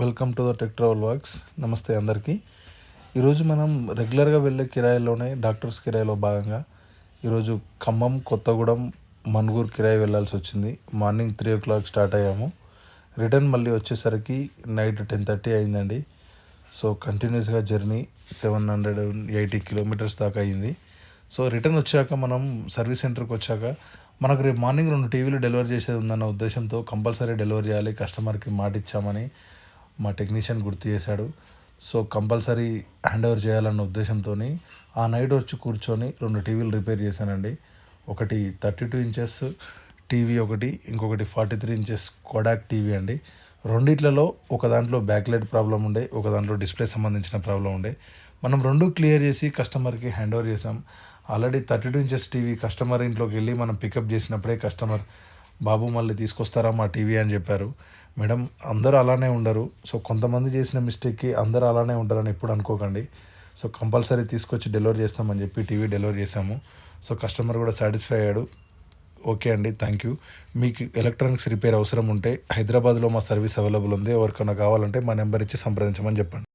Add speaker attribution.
Speaker 1: Welcome to the tech travel works. నమస్తే అందరికీ. ఈరోజు మనం రెగ్యులర్గా వెళ్ళే కిరాయిలోనే డాక్టర్స్ కిరాయిలో భాగంగా ఈరోజు ఖమ్మం కొత్తగూడెం మణుగూరు కిరాయి వెళ్ళాల్సి వచ్చింది. Morning three o'clock start అయ్యాము. రిటర్న్ మళ్ళీ వచ్చేసరికి నైట్ టెన్ థర్టీ అయిందండి. సో కంటిన్యూస్గా journey seven hundred eighty kilometres దాకా అయింది. సో రిటర్న్ వచ్చాక మనం సర్వీస్ సెంటర్కి వచ్చాక మనకు రేపు మార్నింగ్ రెండు టీవీలు డెలివరీ చేసేది ఉందన్న ఉద్దేశంతో కంపల్సరీ డెలివరీ చేయాలి కస్టమర్కి మాట ఇచ్చామని మా టెక్నీషియన్ గుర్తు చేశాడు. సో కంపల్సరీ హ్యాండ్ ఓవర్ చేయాలన్న ఉద్దేశంతో ఆ నైట్ వచ్చి కూర్చొని రెండు టీవీలు రిపేర్ చేశానండి. ఒకటి థర్టీ టూ ఇంచెస్ టీవీ ఒకటి ఇంకొకటి forty three inches Kodak TV అండి. రెండిట్లలో ఒక దాంట్లో బ్యాక్ లైట్ ప్రాబ్లం ఉండే ఒక దాంట్లో డిస్ప్లే సంబంధించిన ప్రాబ్లం ఉండే. మనం రెండు క్లియర్ చేసి కస్టమర్కి హ్యాండ్ ఓవర్ చేసాం already thirty two inches TV customer ఇంట్లోకి వెళ్ళి మనం పికప్ చేసినప్పుడే కస్టమర్ బాబు మళ్ళీ తీసుకొస్తారా మా టీవీ అని చెప్పారు. మేడం అందరూ అలానే ఉండరు. సో కొంతమంది చేసిన మిస్టేక్కి అందరూ అలానే ఉంటారని ఎప్పుడు అనుకోకండి. సో కంపల్సరీ తీసుకొచ్చి డెలివరీ చేస్తామని చెప్పి టీవీ డెలివరీ చేసాము సో కస్టమర్ కూడా సాటిస్ఫై అయ్యాడు. ఓకే అండి థ్యాంక్ యూ. మీకు ఎలక్ట్రానిక్స్ రిపేర్ అవసరం ఉంటే హైదరాబాద్లో మా సర్వీస్ అవైలబుల్ ఉంది. ఎవరికైనా కావాలంటే మా నెంబర్ ఇచ్చి సంప్రదించమని చెప్పండి.